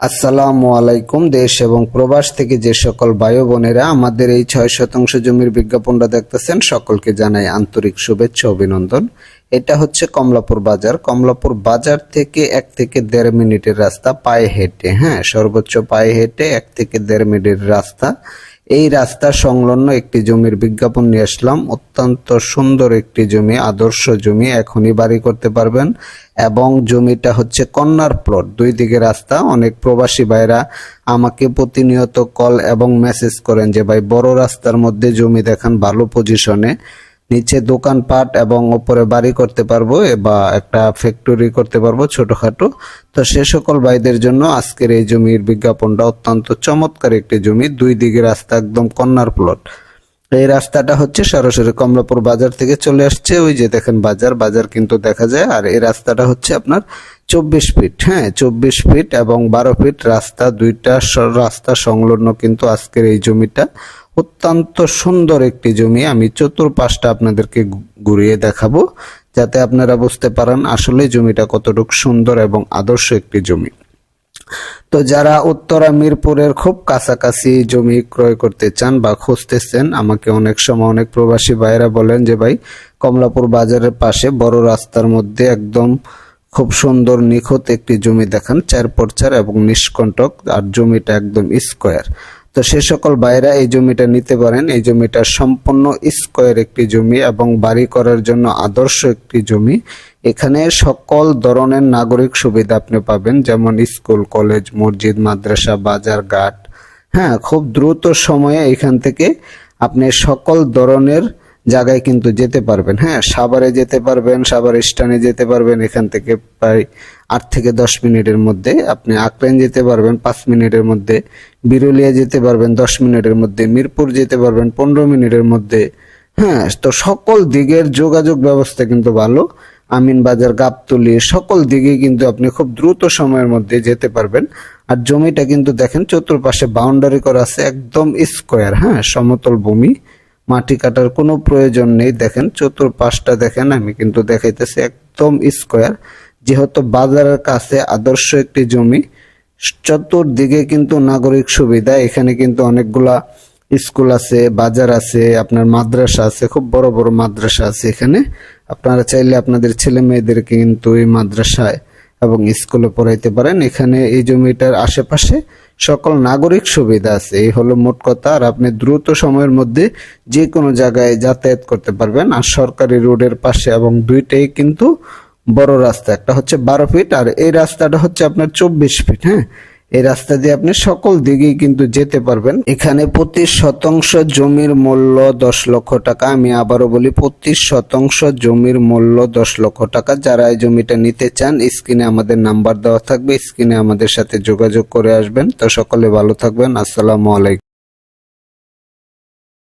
আসসালামু আলাইকুম, দেশ এবং প্রবাস থেকে যে সকল বায়ু বোনেরা আমাদের এই ছয় শতাংশ জমির বিজ্ঞাপনটা দেখতেছেন, সকলকে জানাই আন্তরিক শুভেচ্ছা, অভিনন্দন। এটা হচ্ছে কমলাপুর বাজার। কমলাপুর বাজার থেকে এক থেকে দেড় মিনিটের রাস্তা পায়ে হেঁটে হ্যাঁ সর্বোচ্চ পায়ে হেঁটে এক থেকে দেড় মিনিটের রাস্তা। এই রাস্তা সংলগ্ন একটি জমির বিজ্ঞাপন নিয়ে আসলাম। অত্যন্ত সুন্দর একটি জমি, আদর্শ জমি, এখনই বাড়ি করতে পারবেন। এবং জমিটা হচ্ছে কন্যার প্লট। দুই দিকে রাস্তা, অনেক প্রবাসী ভাইরা আমাকে প্রতিনিয়ত কল এবং মেসেজ করেন যে, ভাই, বড় রাস্তার মধ্যে জমি দেখান, ভালো পজিশনে নিচে দোকানপাট এবং ওপরে বাড়ি করতে পারব বা একটা ফ্যাক্টরি করতে পারব ছোটোখাটো। তো সে সকল ভাইদের জন্য আজকের এই জমির বিজ্ঞাপনটা অত্যন্ত চমৎকার একটি জমি, দুই দিকে রাস্তা একদম কন্যার প্লট এই রাস্তাটা হচ্ছে সরাসরি কমলাপুর বাজার থেকে চলে আসছে। ওই যে দেখেন বাজার বাজার কিন্তু দেখা যায়। আর এই রাস্তাটা হচ্ছে আপনার চব্বিশ ফিট হ্যাঁ চব্বিশ ফিট এবং বারো ফিট রাস্তা, দুইটা রাস্তা সংলগ্ন কিন্তু আজকের এই জমিটা। অত্যন্ত সুন্দর একটি জমি। আমি চতুর্পাশটা আপনাদেরকে ঘুরিয়ে দেখাবো, যাতে আপনারা বুঝতে পারেন আসলে জমিটা কতটুকু সুন্দর এবং আদর্শ একটি জমি। তো যারা উত্তরা মিরপুরের খুব কাছাকাছি জমি ক্রয় করতে চান বা খুঁজতেছেন, আমাকে অনেক সময় অনেক প্রবাসী ভাইয়েরা বলেন যে, ভাই, কমলাপুর বাজারের পাশে বড় রাস্তার মধ্যে একদম খুব সুন্দর নিখুঁত একটি জমি দেখান, চার পর চার এবং নিষ্কণ্টক, আর জমিটা একদম স্কোয়ার। তো সে সকল ভাইরা এই জমিটা নিতে পারেন। এই জমিটা সম্পূর্ণ স্কোয়ার একটি জমি এবং বাড়ি করার জন্য আদর্শ একটি জমি। এখানে সকল ধরনের নাগরিক সুবিধা আপনি পাবেন, যেমন স্কুল, কলেজ, মসজিদ, মাদ্রাসা, বাজার, ঘাট। হ্যাঁ খুব দ্রুত সময়ে এখান থেকে আপনি সকল ধরনের জায়গায় কিন্তু যেতে পারবেন। হ্যাঁ সাভারে যেতে পারবেন, সাভার স্টানে যেতে পারবেন, এখান থেকে প্রায় আট থেকে দশ মিনিটের মধ্যে আপনি আকলেন যেতে পারবেন, পাঁচ মিনিটের মধ্যে বিরুলিয়া যেতে পারবেন, দশ মিনিটের মধ্যে মিরপুর যেতে পারবেন, পনেরো মিনিটের মধ্যে। হ্যাঁ তো সকল দিকের যোগাযোগ ব্যবস্থা কিন্তু ভালো। আমিন বাজার গাবতলি, সকল দিকে কিন্তু আপনি খুব দ্রুত সময়ের মধ্যে যেতে পারবেন। আর জমিটা কিন্তু দেখেন, চতুর্পাশে বাউন্ডারি করা আছে, একদম স্কোয়ার হ্যাঁ সমতল ভূমি। মাটি কাটার কোনো প্রয়োজন নেই। দেখেন, চতুর্পাশটা দেখেন, আমি কিন্তু দেখাইতেছি একদম স্কোয়ার যেহেতু বাজারের কাছে আদর্শ একটি জমি, চতুর্দিকে কিন্তু নাগরিক সুবিধা। এখানে কিন্তু অনেকগুলা স্কুল আছে, বাজার আছে, আপনার মাদ্রাসা আছে, খুব বড় বড় মাদ্রাসা আছে এখানে। আপনারা চাইলে আপনাদের ছেলে মেয়েদেরকে কিন্তু এই মাদ্রাসায় এবং স্কুলে পড়াইতে পারেন। এখানে এই জমিটার আশেপাশে সকল নাগরিক সুবিধা আছে। এই হলো মোট কথা। আর আপনি দ্রুত সময়ের মধ্যে যে কোনো জায়গায় যাতায়াত করতে পারবেন। আর সরকারি রোডের পাশে এবং দুইটাই কিন্তু বড় রাস্তা। একটা হচ্ছে বারো ফিট আর এই রাস্তাটা হচ্ছে আপনার চব্বিশ ফিট হ্যাঁ? এই রাস্তা দিয়ে আপনি সকল দিকেই কিন্তু যেতে পারবেন। এখানে প্রতি শতাংশ জমির মূল্য দশ লক্ষ টাকা। আমি আবারও বলি প্রতি শতাংশ জমির মূল্য দশ লক্ষ টাকা। যারা এই জমিটা নিতে চান, স্ক্রিনে আমাদের নাম্বার দেওয়া থাকবে। স্ক্রিনে আমাদের সাথে যোগাযোগ করে আসবেন। তো সকলে ভালো থাকবেন। আসসালামু আলাইকুম।